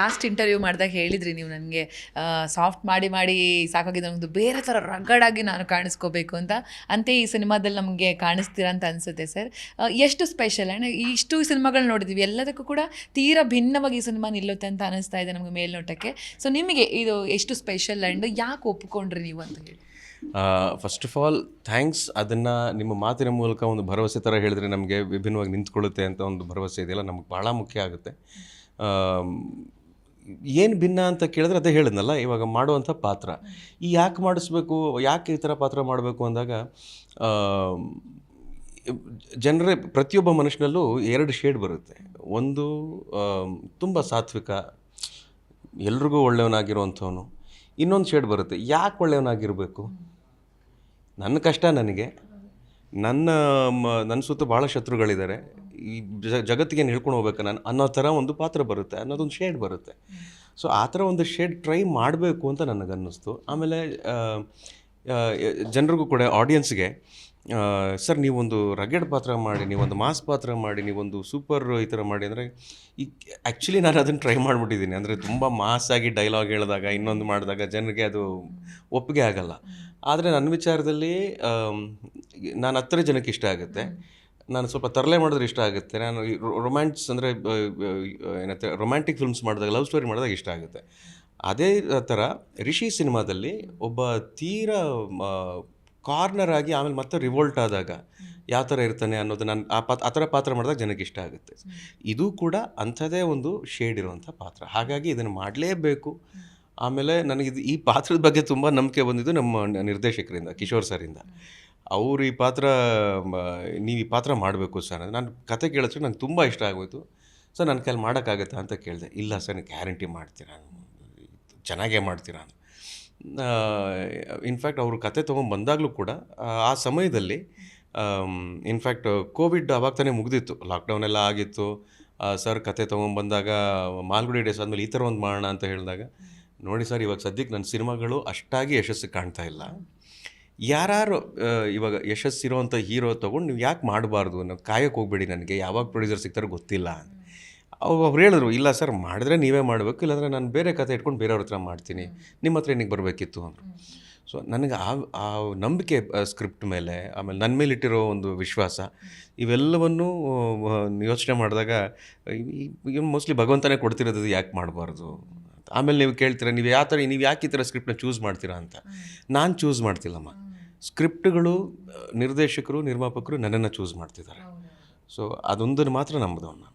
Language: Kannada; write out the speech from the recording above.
ಲಾಸ್ಟ್ ಇಂಟರ್ವ್ಯೂ ಮಾಡಿದಾಗ ಹೇಳಿದ್ರಿ ನೀವು ನನಗೆ ಸಾಫ್ಟ್ ಮಾಡಿ ಮಾಡಿ ಸಾಕಾಗಿದೆ ಒಂದು ಬೇರೆ ಥರ ರಗಡಾಗಿ ನಾನು ಕಾಣಿಸ್ಕೋಬೇಕು ಅಂತ. ಅಂತೆ ಈ ಸಿನಿಮಾದಲ್ಲಿ ನಮಗೆ ಕಾಣಿಸ್ತೀರಾ ಅಂತ ಅನಿಸುತ್ತೆ ಸರ್. ಎಷ್ಟು ಸ್ಪೆಷಲ್ ಆ್ಯಂಡ್ ಇಷ್ಟು ಸಿನಿಮಾಗಳು ನೋಡಿದ್ದೀವಿ ಎಲ್ಲದಕ್ಕೂ ಕೂಡ ತೀರಾ ಭಿನ್ನವಾಗಿ ಈ ಸಿನಿಮಾ ನಿಲ್ಲುತ್ತೆ ಅಂತ ಅನಿಸ್ತಾ ಇದೆ ನಮಗೆ ಮೇಲ್ನೋಟಕ್ಕೆ. ಸೊ ನಿಮಗೆ ಇದು ಎಷ್ಟು ಸ್ಪೆಷಲ್ ಅಂಡ್ ಯಾಕೆ ಒಪ್ಪಿಕೊಂಡ್ರಿ ನೀವು ಅಂತ ಹೇಳಿ? ಫಸ್ಟ್ ಆಫ್ ಆಲ್ ಥ್ಯಾಂಕ್ಸ್ ಅದನ್ನು ನಿಮ್ಮ ಮಾತಿನ ಮೂಲಕ ಒಂದು ಭರವಸೆ ಥರ ಹೇಳಿದ್ರೆ ನಮಗೆ ವಿಭಿನ್ನವಾಗಿ ನಿಂತ್ಕೊಳ್ಳುತ್ತೆ ಅಂತ ಒಂದು ಭರವಸೆ ಇದೆಯಲ್ಲ, ನಮ್ಗೆ ಭಾಳ ಮುಖ್ಯ ಆಗುತ್ತೆ. ಏನು ಭಿನ್ನ ಅಂತ ಕೇಳಿದ್ರೆ ಅದೇ ಹೇಳಿದ್ನಲ್ಲ, ಇವಾಗ ಮಾಡುವಂಥ ಪಾತ್ರ. ಈ ಯಾಕೆ ಮಾಡಿಸ್ಬೇಕು, ಯಾಕೆ ಈ ಥರ ಪಾತ್ರ ಮಾಡಬೇಕು ಅಂದಾಗ ಜನರೇ ಪ್ರತಿಯೊಬ್ಬ ಮನುಷ್ಯನಲ್ಲೂ ಎರಡು ಶೇಡ್ ಬರುತ್ತೆ. ಒಂದು ತುಂಬ ಸಾತ್ವಿಕ, ಎಲ್ರಿಗೂ ಒಳ್ಳೆಯವನಾಗಿರುವಂಥವನು. ಇನ್ನೊಂದು ಶೇಡ್ ಬರುತ್ತೆ, ಯಾಕೆ ಒಳ್ಳೆಯವನಾಗಿರಬೇಕು? ನನ್ನ ಕಷ್ಟ ನನಗೆ ನನ್ನ ನನ್ನ ಸುತ್ತ ಭಾಳ ಶತ್ರುಗಳಿದ್ದಾರೆ. ಈ ಜ- ಜಗತ್ತಿಗೆ ಏನು ಹೇಳ್ಕೊಂಡು ಹೋಗ್ಬೇಕು ನಾನು ಅನ್ನೋ ಥರ ಒಂದು ಪಾತ್ರ ಬರುತ್ತೆ, ಅನ್ನೋದೊಂದು ಶೇಡ್ ಬರುತ್ತೆ. ಸೊ ಆ ಥರ ಒಂದು ಶೇಡ್ ಟ್ರೈ ಮಾಡಬೇಕು ಅಂತ ನನಗನ್ನಿಸ್ತು. ಆಮೇಲೆ ಜನರಿಗೂ ಕೂಡ ಆಡಿಯನ್ಸ್ಗೆ ಸರ್, ನೀವೊಂದು ರಗೆಡ್ ಪಾತ್ರ ಮಾಡಿ, ನೀವೊಂದು ಮಾಸ್ ಪಾತ್ರ ಮಾಡಿ, ನೀವೊಂದು ಸೂಪರ್ ಈ ಥರ ಮಾಡಿ ಅಂದರೆ, ಈ ಆ್ಯಕ್ಚುಲಿ ನಾನು ಅದನ್ನು ಟ್ರೈ ಮಾಡಿಬಿಟ್ಟಿದ್ದೀನಿ. ಅಂದರೆ ತುಂಬ ಮಾಸ್ ಆಗಿ ಡೈಲಾಗ್ ಹೇಳಿದಾಗ, ಇನ್ನೊಂದು ಮಾಡಿದಾಗ ಜನರಿಗೆ ಅದು ಒಪ್ಪಿಗೆ ಆಗಲ್ಲ. ಆದರೆ ನನ್ನ ವಿಚಾರದಲ್ಲಿ ನಾನು ಹತ್ತಿರ ಜನಕ್ಕೆ ಇಷ್ಟ ಆಗುತ್ತೆ. ನಾನು ಸ್ವಲ್ಪ ತರಲೆ ಮಾಡಿದ್ರೆ ಇಷ್ಟ ಆಗುತ್ತೆ. ನಾನು ರೊಮ್ಯಾನ್ಸ್ ಅಂದರೆ ಏನಂತೆ ರೊಮ್ಯಾಂಟಿಕ್ ಫಿಲ್ಮ್ಸ್ ಮಾಡಿದಾಗ ಲವ್ ಸ್ಟೋರಿ ಮಾಡಿದಾಗ ಇಷ್ಟ ಆಗುತ್ತೆ. ಅದೇ ಥರ ರಿಷಿ ಸಿನಿಮಾದಲ್ಲಿ ಒಬ್ಬ ತೀರಾ ಕಾರ್ನರ್ ಆಗಿ ಆಮೇಲೆ ಮತ್ತೆ ರಿವೋಲ್ಟ್ ಆದಾಗ ಯಾವ ಥರ ಇರ್ತಾನೆ ಅನ್ನೋದು ನಾನು, ಆ ಪಾತ್, ಆ ಥರ ಪಾತ್ರ ಮಾಡಿದಾಗ ಜನಕ್ಕೆ ಇಷ್ಟ ಆಗುತ್ತೆ. ಇದು ಕೂಡ ಅಂಥದ್ದೇ ಒಂದು ಶೇಡ್ ಇರುವಂಥ ಪಾತ್ರ. ಹಾಗಾಗಿ ಇದನ್ನು ಮಾಡಲೇಬೇಕು. ಆಮೇಲೆ ನನಗೆ ಇದು ಈ ಪಾತ್ರದ ಬಗ್ಗೆ ತುಂಬ ನಂಬಿಕೆ ಬಂದಿದ್ದು ನಮ್ಮ ನಿರ್ದೇಶಕರಿಂದ, ಕಿಶೋರ್ ಸರಿಂದ ಅವರು ಈ ಪಾತ್ರ ನೀವು ಈ ಪಾತ್ರ ಮಾಡಬೇಕು ಸರ್ ನಾನು ಕತೆ ಕೇಳಿದ್ರೆ ನಂಗೆ ತುಂಬ ಇಷ್ಟ ಆಗೋಯಿತು. ಸರ್ ನನ್ನ ಕೈಲಿ ಮಾಡೋಕ್ಕಾಗತ್ತಾ ಅಂತ ಕೇಳಿದೆ. ಇಲ್ಲ ಸರ್ ನೀವು ಗ್ಯಾರಂಟಿ ಮಾಡ್ತೀರಾ ಚೆನ್ನಾಗೇ ಮಾಡ್ತೀರಾ ಅಂತ. ಇನ್ಫ್ಯಾಕ್ಟ್ ಅವರು ಕತೆ ತೊಗೊಂಡು ಬಂದಾಗಲೂ ಕೂಡ ಆ, ಸಮಯದಲ್ಲಿ ಇನ್ಫ್ಯಾಕ್ಟ್ ಕೋವಿಡ್ ಅವಾಗ ತಾನೇ ಮುಗಿದಿತ್ತು. ಲಾಕ್ಡೌನ್ ಎಲ್ಲ ಆಗಿತ್ತು. ಸರ್ ಕತೆ ತೊಗೊಂಬಂದಾಗ ಮಾಲ್ಗುಡಿ ಡೇಸ್ ಆದಮೇಲೆ ಈ ಥರ ಒಂದು ಮಾಡೋಣ ಅಂತ ಹೇಳಿದಾಗ ನೋಡಿ ಸರ್ ಇವಾಗ ಸದ್ಯಕ್ಕೆ ನನ್ನ ಸಿನಿಮಾಗಳು ಅಷ್ಟಾಗಿ ಯಶಸ್ಸು ಕಾಣ್ತಾ ಇಲ್ಲ. ಯಾರು ಇವಾಗ ಯಶಸ್ಸಿರೋವಂಥ ಹೀರೋ ತೊಗೊಂಡು ನೀವು ಯಾಕೆ ಮಾಡಬಾರ್ದು ನಾವು ಕಾಯಕ್ಕೆ ಹೋಗ್ಬೇಡಿ ನನಗೆ. ಯಾವಾಗ ಪ್ರೊಡ್ಯೂಸರ್ ಸಿಗ್ತಾರೋ ಗೊತ್ತಿಲ್ಲ ಅವ್ ಅವ್ರು ಹೇಳಿದ್ರು ಇಲ್ಲ ಸರ್ ಮಾಡಿದ್ರೆ ನೀವೇ ಮಾಡಬೇಕು ಇಲ್ಲಾಂದರೆ ನಾನು ಬೇರೆ ಕತೆ ಇಟ್ಕೊಂಡು ಬೇರೆಯವ್ರ ಹತ್ರ ಮಾಡ್ತೀನಿ ನಿಮ್ಮ ಹತ್ರ ಏನಕ್ಕೆ ಬರಬೇಕಿತ್ತು ಅಂದರು. ಸೊ ನನಗೆ ಆ ಆ ನಂಬಿಕೆ ಸ್ಕ್ರಿಪ್ಟ್ ಮೇಲೆ ಆಮೇಲೆ ನನ್ನ ಮೇಲಿಟ್ಟಿರೋ ಒಂದು ವಿಶ್ವಾಸ ಇವೆಲ್ಲವನ್ನು ಯೋಚನೆ ಮಾಡಿದಾಗ ಮೋಸ್ಟ್ಲಿ ಭಗವಂತನೇ ಕೊಡ್ತಿರೋದು ಯಾಕೆ ಮಾಡಬಾರ್ದು? ಆಮೇಲೆ ನೀವು ಕೇಳ್ತೀರ ನೀವು ಯಾವ ಥರ ನೀವು ಯಾಕೆ ಈ ಥರ ಸ್ಕ್ರಿಪ್ಟ್ನ ಚೂಸ್ ಮಾಡ್ತೀರಾ ಅಂತ? ನಾನು ಚೂಸ್ ಮಾಡ್ತಿಲ್ಲಮ್ಮ. ಸ್ಕ್ರಿಪ್ಟ್ಗಳು ನಿರ್ದೇಶಕರು ನಿರ್ಮಾಪಕರು ನನ್ನನ್ನು ಚೂಸ್ ಮಾಡ್ತಿದ್ದಾರೆ. ಸೊ ಅದೊಂದನ್ನು ಮಾತ್ರ ನಂಬೋದು ನಾನು.